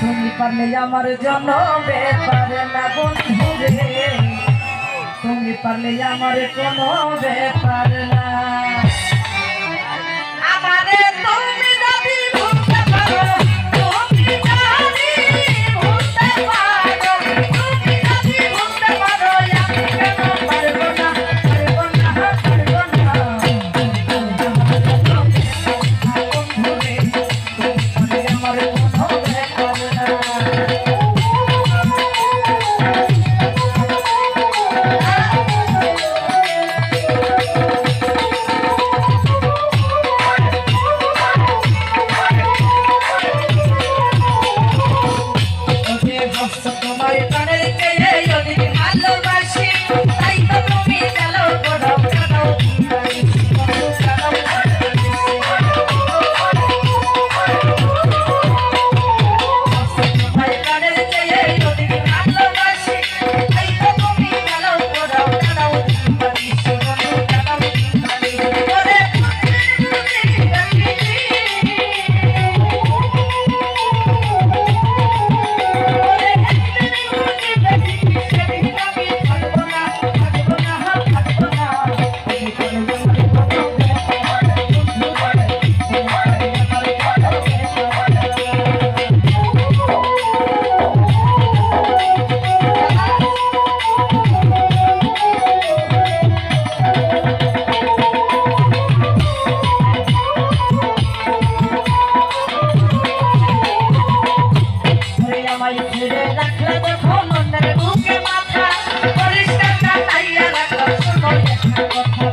তুমি পারলে আমার জন্য ব্যাপার না। বন্ধু রে তুমি কোনো ব্যাপার না। আমায় ঘিরে রাখলে দেখো মনের বুকে মাথা পরিষ্কার রাখল শোনো একটা কথা।